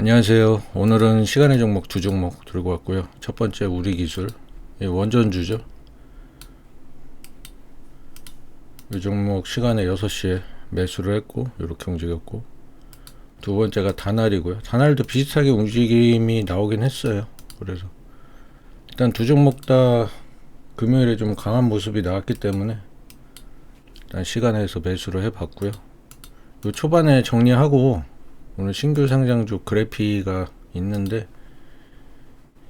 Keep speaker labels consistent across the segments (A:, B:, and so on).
A: 안녕하세요. 오늘은 시간의 종목 두 종목 들고 왔고요. 첫 번째 우리 기술 이 원전주죠. 이 종목 시간에 6시에 매수를 했고 이렇게 움직였고 두 번째가 다날이고요. 다날도 비슷하게 움직임이 나오긴 했어요. 그래서 일단 두 종목 다 금요일에 좀 강한 모습이 나왔기 때문에 일단 시간에서 매수를 해봤고요. 요 초반에 정리하고 오늘 신규 상장주 그래피가 있는데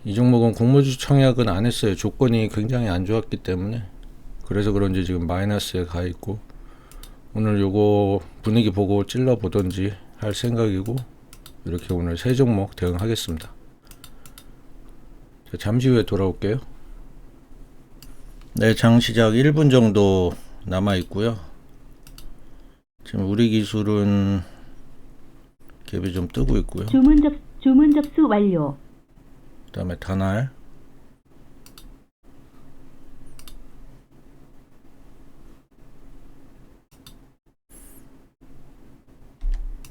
A: 이 종목은 공모주 청약은 안 했어요. 조건이 굉장히 안 좋았기 때문에 그래서 그런지 지금 마이너스에 가 있고 오늘 요거 분위기 보고 찔러 보던지 할 생각이고 이렇게 오늘 세 종목 대응하겠습니다. 자, 잠시 후에 돌아올게요. 네, 장 시작 1분 정도 남아 있고요. 지금 우리 기술은 갭이 좀 뜨고 있고요.
B: 주문 접 주문 접수 완료.
A: 그다음에 다날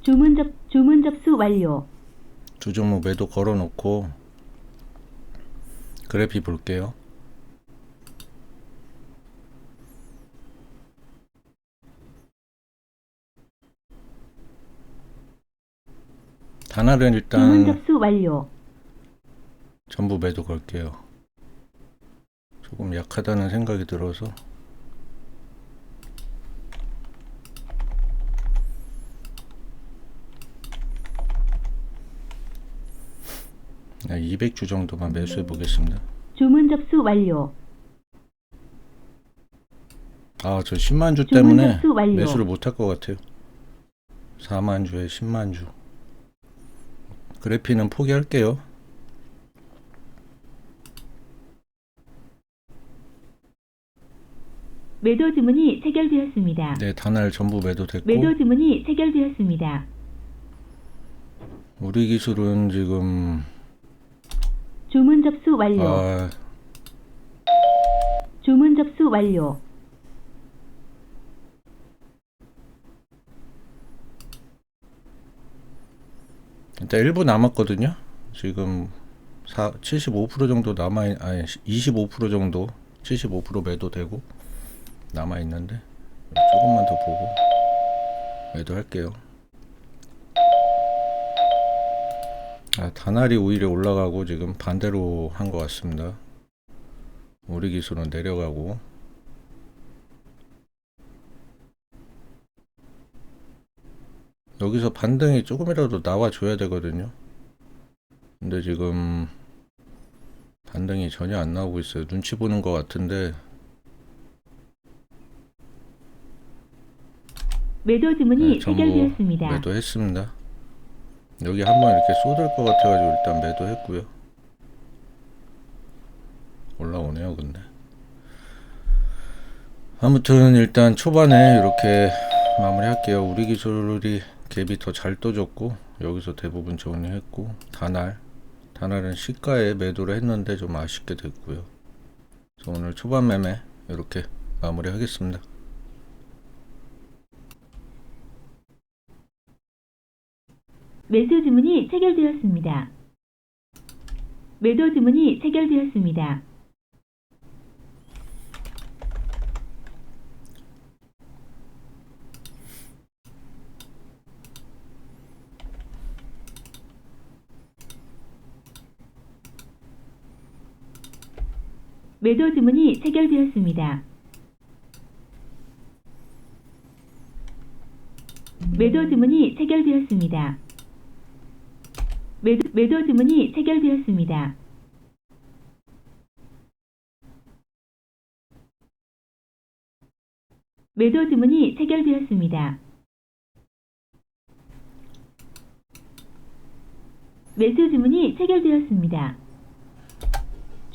B: 주문 접 주문 접수 완료.
A: 두 종목 매도 걸어 놓고 그래피 볼게요. 다날은
B: 주문
A: 일단
B: 접수 완료.
A: 전부 매도 걸게요. 조금 약하다는 생각이 들어서 네, 200주 정도만 매수해 보겠습니다.
B: 주문 접수 완료.
A: 아, 저 10만 주 때문에
B: 접수 완료.
A: 매수를 못 할 것 같아요. 4만 주에 10만 주. 그래피는 포기할게요.
B: 매도 주문이 체결되었습니다.
A: 네, 단알 전부 매도됐고
B: 매도 주문이 체결되었습니다.
A: 우리 기술은 지금
B: 주문 접수 완료.
A: 아,
B: 주문 접수 완료.
A: 일단 1부 남았거든요. 지금 4, 75% 정도 남아 있- 아니 25% 정도 75% 매도되고 남아 있는데 조금만 더 보고 매도할게요. 아, 다날이 오히려 올라가고 지금 반대로 한 것 같습니다. 우리 기술은 내려가고 여기서 반등이 조금이라도 나와줘야 되거든요. 근데 지금 반등이 전혀 안 나오고 있어요. 눈치 보는 것 같은데
B: 매도 주문이
A: 네, 전부
B: 체결되었습니다.
A: 매도했습니다. 여기 한번 이렇게 쏟을 것 같아가지고 일단 매도했고요. 올라오네요, 근데. 아무튼 일단 초반에 이렇게 마무리할게요. 우리 기술이 갭이 더 잘 떠졌고 여기서 대부분 정리했고 다날 다날은 시가에 매도를 했는데 좀 아쉽게 됐고요. 그래서 오늘 초반 매매 이렇게 마무리 하겠습니다.
B: 매수 주문이 체결되었습니다. 매도 주문이 체결되었습니다. 매도 주문이 체결되었습니다. 매도 주문이 체결되었습니다. 매도, 매도 주문이 체결되었습니다. 매도 주문이 체결되었습니다. 매수 주문이 체결되었습니다.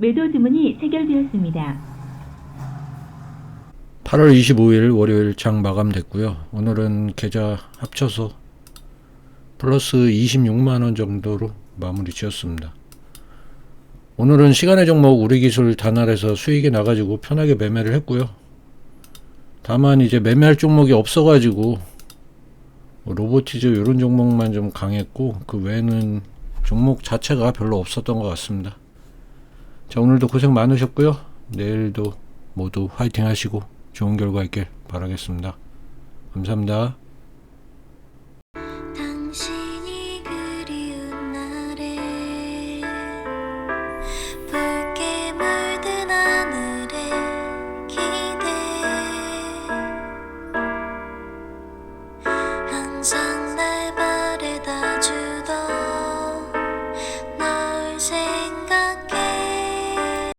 B: 매도 주문이 체결되었습니다.
A: 8월 25일 월요일 장 마감됐고요. 오늘은 계좌 합쳐서 플러스 26만 원 정도로 마무리 지었습니다. 오늘은 시간의 종목 우리 기술 단알에서 수익이 나가지고 편하게 매매를 했고요. 다만 이제 매매할 종목이 없어가지고 뭐 로보티즈 이런 종목만 좀 강했고 그 외에는 종목 자체가 별로 없었던 것 같습니다. 자 오늘도 고생 많으셨고요. 내일도 모두 화이팅 하시고 좋은 결과 있길 바라겠습니다. 감사합니다.